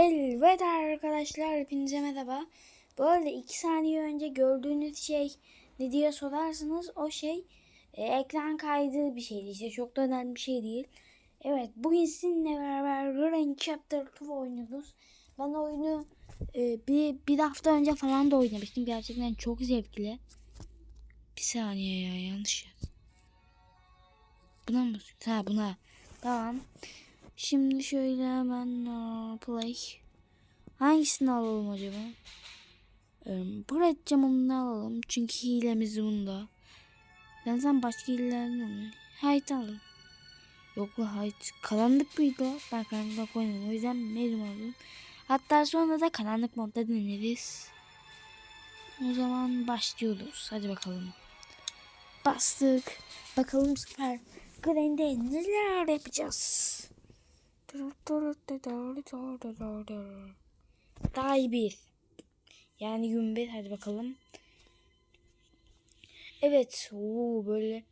Evet arkadaşlar hepinize merhaba. Bu arada 2 saniye önce gördüğünüz şey ne diye sorarsınız o şey e, ekran kaydı bir şeydi işte çok da önemli bir şey değil. Evet bugün sizinle beraber Rain Chapter 2 oynuyoruz. Ben oyunu e, bir, bir hafta önce falan da oynamıştım. Gerçekten çok zevkli. Bir saniye ya yanlış yaz. Buna mı? Ha buna. Tamam. Şimdi şöyle hemen aa, play. Hangisini alalım acaba? Ee, Buret camını alalım. Çünkü hilemiz bunda. Ben sen başka hillelerini alayım. Hayt alalım. Yok la hayt. Karanlık mıydı o? Ben karanlıkta koymadım. O yüzden mezun aldım. Hatta sonra da karanlık modda deneriz. O zaman başlıyoruz. Hadi bakalım. Bastık. Bakalım süper. Grande neler yapacağız? Daha iyi bir. Yani gün bir. Hadi bakalım. Evet. Oo, böyle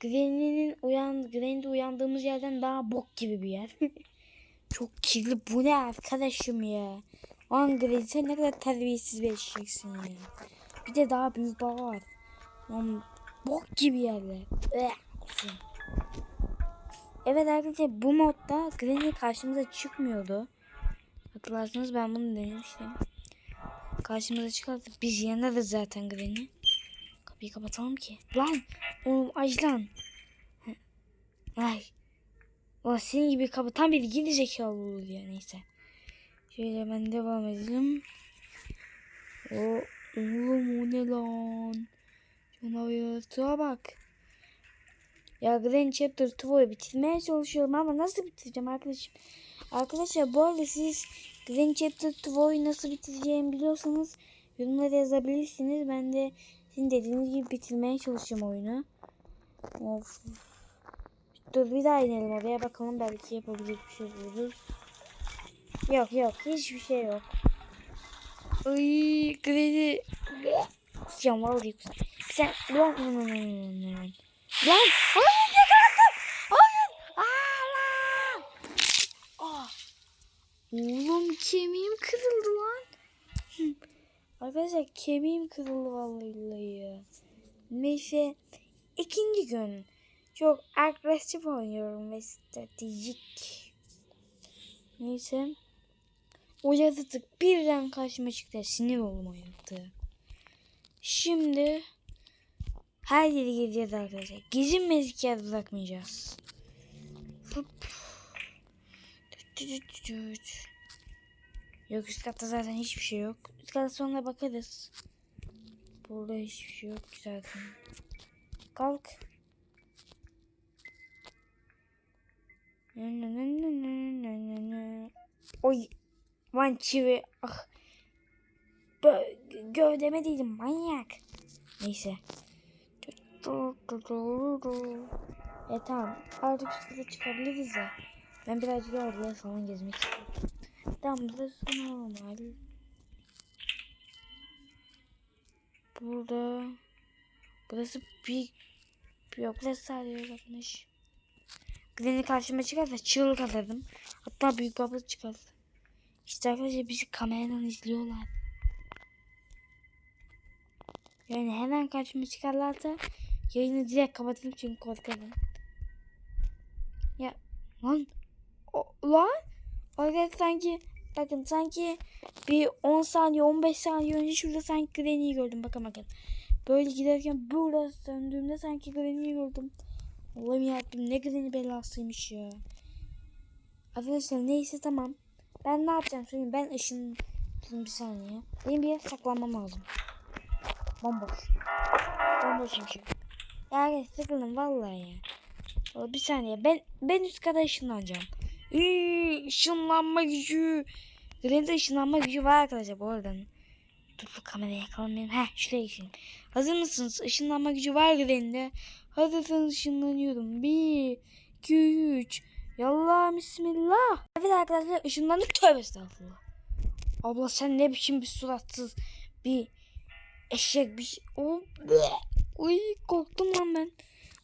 Granny'nin uyan, Granny'de uyandığımız yerden daha bok gibi bir yer. Çok kirli. Bu ne arkadaşım ya? Lan Granny sen ne kadar terbiyesiz bir eşeksin ya. Bir de daha büyük baba var. Lan bok gibi yerler. Olsun. Evet arkadaşlar bu modda Granny karşımıza çıkmıyordu. Hatırlarsanız ben bunu denemiştim. Karşımıza çıkardı. Biz yeneriz zaten Granny. Kapıyı kapatalım ki. Lan oğlum aç lan. Ay. Ulan senin gibi kapı tam bir geri zekalı olur ya neyse. Şöyle ben devam edelim. O oğlum o ne lan? Canavar bak. Ya Grand Chapter 2'yi bitirmeye çalışıyorum ama nasıl bitireceğim arkadaşım? Arkadaşlar bu arada siz Grand Chapter 2'yi nasıl bitireceğimi biliyorsanız yorumlara yazabilirsiniz. Ben de sizin dediğiniz gibi bitirmeye çalışacağım oyunu. Of. Dur bir daha inelim oraya bakalım belki yapabilecek bir şey buluruz. Yok yok hiçbir şey yok. Ay kredi. Kusacağım vallahi kusacağım. Sen lan Lan hayır yakaladım. Hayır. Aa, lan. Ah. Oğlum kemiğim kırıldı lan. Arkadaşlar kemiğim kırıldı vallahi. Neyse ikinci gün çok agresif oynuyorum ve stratejik. Neyse. O yaratık birden karşıma çıktı. Sinir oldum o yaratığı. Şimdi her yeri gezeceğiz arkadaşlar. Gezinmedik yer bırakmayacağız. Yok üst katta zaten hiçbir şey yok. Üst katta sonra bakarız. Burada hiçbir şey yok ki zaten. Kalk. Oy. Van çivi. Ah. Gövdeme değilim manyak. Neyse. E tamam. Artık üst kata çıkabiliriz ya. Ben birazcık orada falan gezmek istiyorum. Tamam burası normal. Burada burası bir yok burası sadece bakmış. Granny karşıma çıkarsa çığlık atarım. Hatta büyük baba çıkar. İşte arkadaşlar bizi kameradan izliyorlar. Yani hemen karşıma çıkarlarsa yayını direkt kapatırım çünkü korkarım. Ya lan o, lan Arkadaşlar sanki bakın sanki bir 10 saniye 15 saniye önce şurada sanki Granny'yi gördüm bakın bakın. Böyle giderken burada döndüğümde sanki Granny'yi gördüm. Allah'ım yarabbim ne Granny belasıymış ya. Arkadaşlar neyse tamam. Ben ne yapacağım söyleyeyim. Ben ışın bir saniye. Benim bir yere saklanmam lazım. Bomboş. Bomboş çünkü. Yani sıkıldım vallahi ya. O, Bir saniye. Ben ben üst kata ışınlanacağım. Iıı, ışınlanma gücü. Gren'de ışınlanma gücü var arkadaşlar bu arada. Dur bu kamerayı yakalamayayım. Heh şuraya geçeyim. Hazır mısınız? Işınlanma gücü var Gren'de. Hazırsanız ışınlanıyorum. Bir, iki, üç. Yallah bismillah. Evet arkadaşlar ışınlandık. Tövbe estağfurullah. Abla sen ne biçim bir suratsız bir eşek bir şey. Uy korktum lan ben.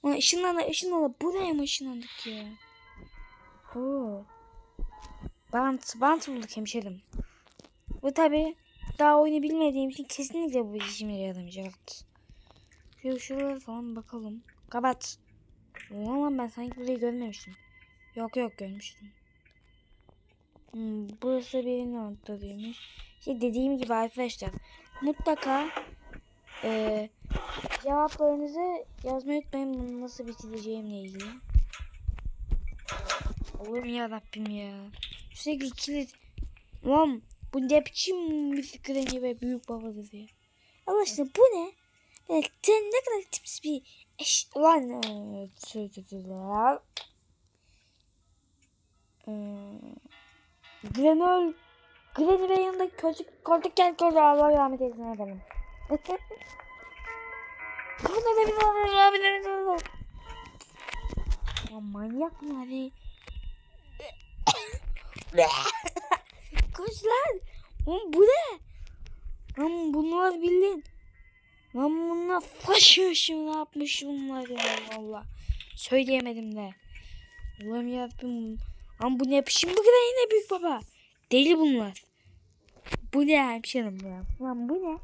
Ulan ışınlandı ışınlandı. Buraya mı ışınlandık ya? Oo. Bant, bant bulduk hemşerim. Bu tabi daha oyunu bilmediğim için kesinlikle bu işime yaramayacak. Şöyle şuralara falan bakalım. Kapat. Ulan ben sanki burayı görmemiştim. Yok yok görmüştüm. Hmm, burası birinin ortadaymış. İşte dediğim gibi arkadaşlar mutlaka eee cevaplarınızı yazmayı unutmayın bunu nasıl bitireceğimle ilgili. Oğlum ya Rabbim ya. Sürekli kilit. Lan bu ne biçim bir kreni ve büyük babadır ya. Allah aşkına bu ne? Evet, sen ne kadar tipsiz bir eş... Lan eee, tü- tü- tü- tü- Eee, Granol Granny ve yanındaki çocuk koltuk gel koltuk Allah rahmet eylesin efendim. Kafana da bir olur abi ne olur. Ya manyak mı hadi? Koş lan. Oğlum bu ne? Lan bunlar bildin. Lan bunlar faşıyor ne yapmış bunlar ya valla. Söyleyemedim de. Allah'ım yarabbim. Lan bu ne biçim bu kadar yine büyük baba. Deli bunlar. Bu ne hemşerim ya? Lan bu ne?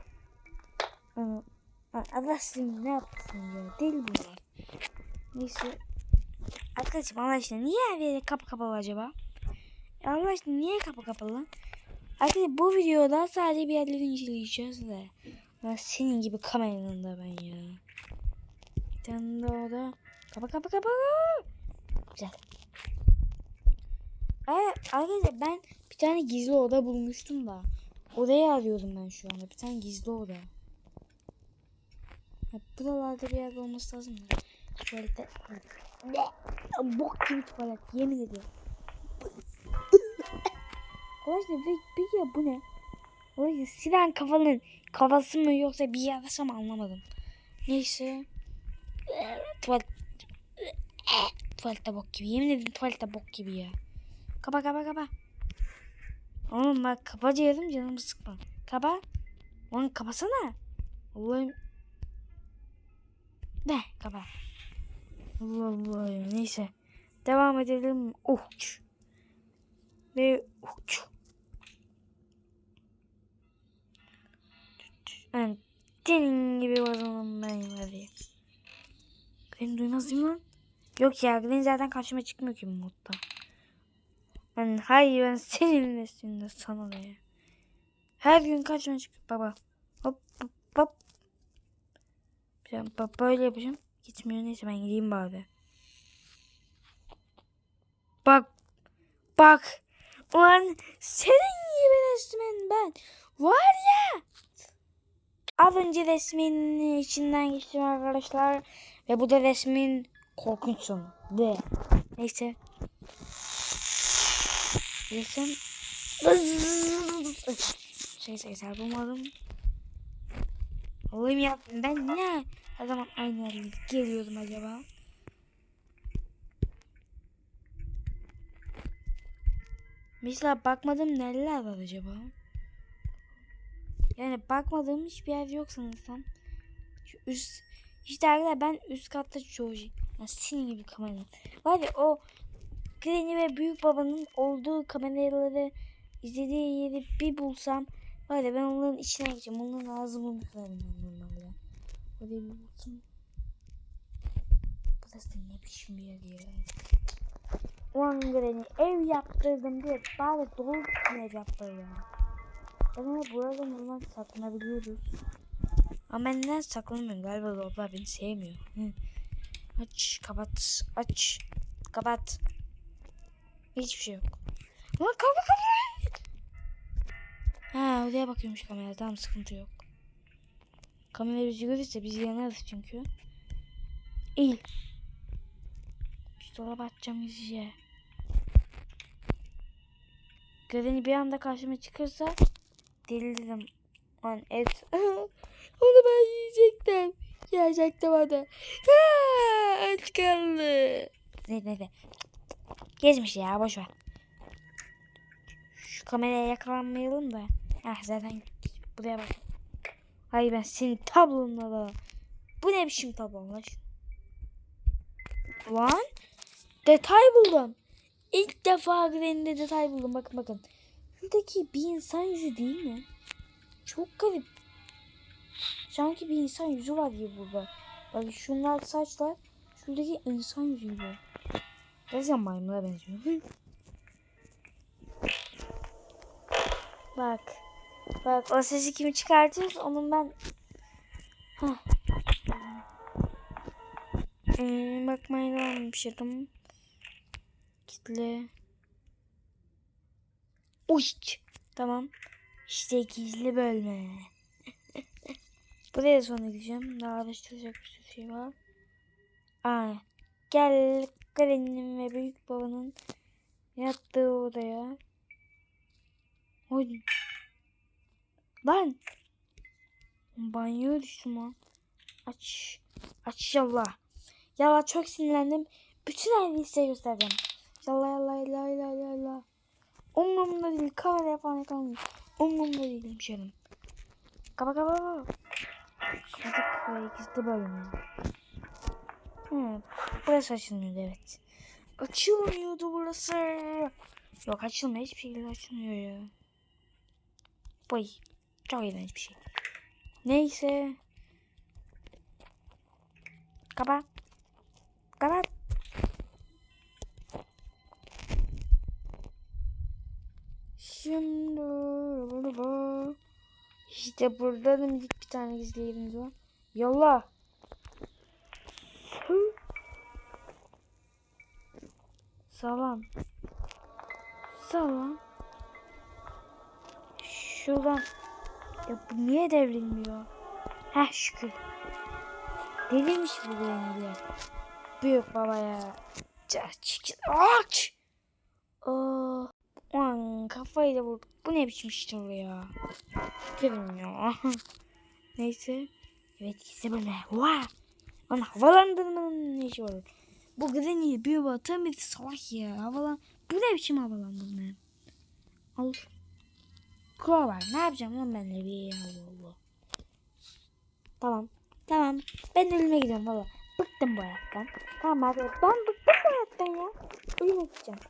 Aa, Allah seni ne yapsın ya? Deli bunlar. Neyse. Arkadaşım Allah aşkına niye her yere kapı kapalı acaba? Allah aşkına niye kapı kapalı? Arkadaşlar bu videoda sadece bir yerleri inceleyeceğiz de. Lan senin gibi kameranın da ben ya. Tane de o da. Kapa kapa kapa. Güzel. Arkadaşlar ben bir tane gizli oda bulmuştum da. Odayı arıyorum ben şu anda. Bir tane gizli oda. Ya, buralarda bir yerde olması lazım da. Tuvalette. Ne? Bok gibi tuvalet. Yemin ediyorum. Arkadaşlar bir, bir ya bu ne? Arkadaşlar Sinan kafanın kafası mı yoksa bir yarasa mı anlamadım. Neyse. Tuvalet. Tuvalette bok gibi. Yemin ederim tuvalette bok gibi ya. Kapa kapa kapa. Oğlum bak kapa diyorum canımı sıkma. Kapa. Lan kapasana. Allah'ım. De kapa. Allah Allah ya neyse. Devam edelim. Uç. Ve uç. Ben senin gibi vazalım ben hadi. Beni duymaz değil mi lan? Yok ya Glenn zaten karşıma çıkmıyor ki modda. Ben hayır ben senin üstünde sana ne ya. Her gün karşıma çıkıyor baba. Ben bak böyle yapacağım. Gitmiyor neyse ben gideyim bari. Bak. Bak. Ulan senin gibi resmen ben. Var ya. Az önce resmin içinden geçtim arkadaşlar. Ve bu da resmin korkunç sonu. De. Neyse. Resim. Şey sayısal bulmadım. Oğlum ya ben ne? O zaman aynı yerlere geliyordum acaba. Mesela bakmadım neler var acaba? Yani bakmadığım hiçbir yer yok sanırsam. Şu üst işte arkadaşlar ben üst katta çoğu şey. Yani senin gibi kamera. Var ya o Granny ve büyük babanın olduğu kameraları izlediği yeri bir bulsam var ya ben onların içine geçeceğim. Onların ağzımı kırarım ben onlarla. Oraya bir bakayım. Burası ne biçim bir yer ya. Ulan Granny ev yaptırdım diye bari doğru ev yaptır ya. Ama burada normal saklanabiliyoruz. Ama ben neden saklanmıyorum galiba robotlar beni sevmiyor. Hı. Aç kapat aç kapat. Hiçbir şey yok. Lan kapa kapa. Ha oraya bakıyormuş kamera tamam sıkıntı yok. Kamera bizi görürse biz yanarız çünkü. Şu dolaba atacağım yüzüye. Göreni bir anda karşıma çıkarsa deliririm. Lan et. Onu ben yiyecektim. Yiyecektim onu. Aç kaldı. Ne ne ne. Gezmiş ya boş. Şu kameraya yakalanmayalım da. Ah zaten buraya bak. Hayır ben senin tablonla da. Bu ne biçim tablon lan? Lan detay buldum. İlk defa Granny'de detay buldum. Bakın bakın. Şuradaki bir insan yüzü değil mi? Çok garip. Sanki bir insan yüzü var gibi burada. Bak şunlar saçlar. Şuradaki insan yüzü gibi. Resmen maymuna benziyor. Bak. Bak o sesi kimi çıkartıyorsa onun ben... Hah. Bakmaya devam etmiştim. Kitle. Uy. Tamam. İşte gizli bölme. Buraya sonra gideceğim. Daha araştıracak bir sürü şey var. Aa, gel Granny'nin ve büyük babanın yattığı odaya. Oy. Lan. Banyoya düştüm lan. Aç. Aç yallah. Yallah çok sinirlendim. Bütün her size göstereceğim. Yallah yallah yallah yallah yallah. Umurumda değil. Kameraya falan kalmıyor. Umurumda değilim canım. Kapa kapa kapa. Kapatık burayı gizli bölümü. Hı, burası açılmıyordu evet. Açılmıyordu burası. Yok açılmıyor. Hiçbir şekilde açılmıyor ya. Boy. Çok iğrenç bir şey. Neyse. Kapat. Kapat. Şimdi işte burada da bir tane gizli yerimiz var. Yolla. Hı. Salam. Salam. Şuradan. Ya bu niye devrilmiyor? Heh şükür. Deliymiş bu beğeniyle. Büyük baba ya. Aç. Aa. Aman kafayı da vurduk. Bu ne biçim işte ya. Gelin. Neyse. Evet gitse böyle. Vaa. Lan havalandırmanın ne işi var? Bu Granny bir tam bir salak ya. Havalan. Bu ne biçim havalandırma? Al. Kura var. Ne yapacağım lan ben de bir Allah Allah. Tamam. Tamam. Ben ölüme gidiyorum valla. Bıktım bu hayattan. Tamam abi. Ben bıktım bu hayattan ya. Ölüme gideceğim.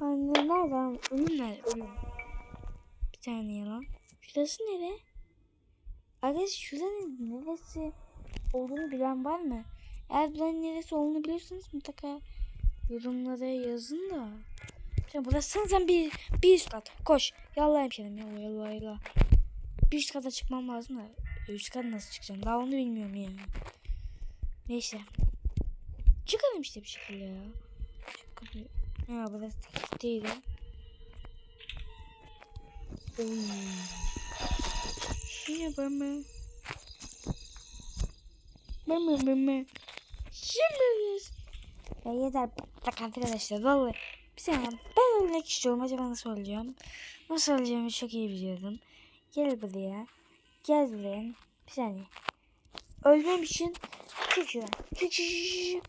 Anne nereden? Ölüm nerede? Ölüm. Bir saniye lan. Şurası nere? Arkadaş şuranın neresi olduğunu bilen var mı? Eğer bilen neresi olduğunu biliyorsanız mutlaka yorumlara yazın da. Şimdi burası sen bir, bir üst kat. Koş. Yallah hemşerim. Yallah yallah yallah. Bir üst kata çıkmam lazım da. Üst kat nasıl çıkacağım? Daha onu bilmiyorum ya. Neyse. Çıkalım işte bir şekilde ya. Kapıyı. Ha burası değil. Oy. Şimdi bana. Mama mama. Şimdi Ya yeter bak arkadaşlar vallahi. Bir saniye ben ölmek istiyorum acaba nasıl öleceğim? Nasıl öleceğimi çok iyi biliyordum. Gel buraya. Gel buraya. Bir saniye. Ölmem için küçük küçük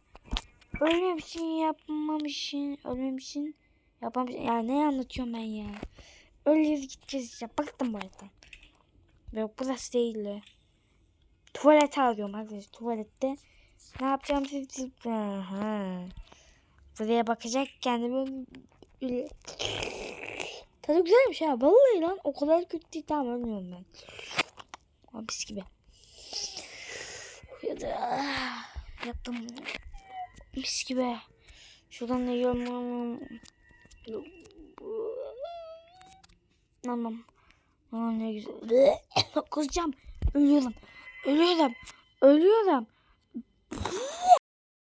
ölmem için yapmam için ölmem için yapmam için ya ne anlatıyorum ben ya öleceğiz gideceğiz ya bıktım bu hayattan yok burası değil de tuvalet arıyorum arkadaşlar tuvalette ne yapacağım siz Aha. Buraya bakacak kendimi öyle tadı güzelmiş ya vallahi lan o kadar kötü değil. Tamam ölmüyorum ben. Ama pis gibi. Ya da yaptım. Mis gibi. Şuradan da yiyorum. Anam Anam ne güzel. Kusacağım ölüyorum. Ölüyorum. Ölüyorum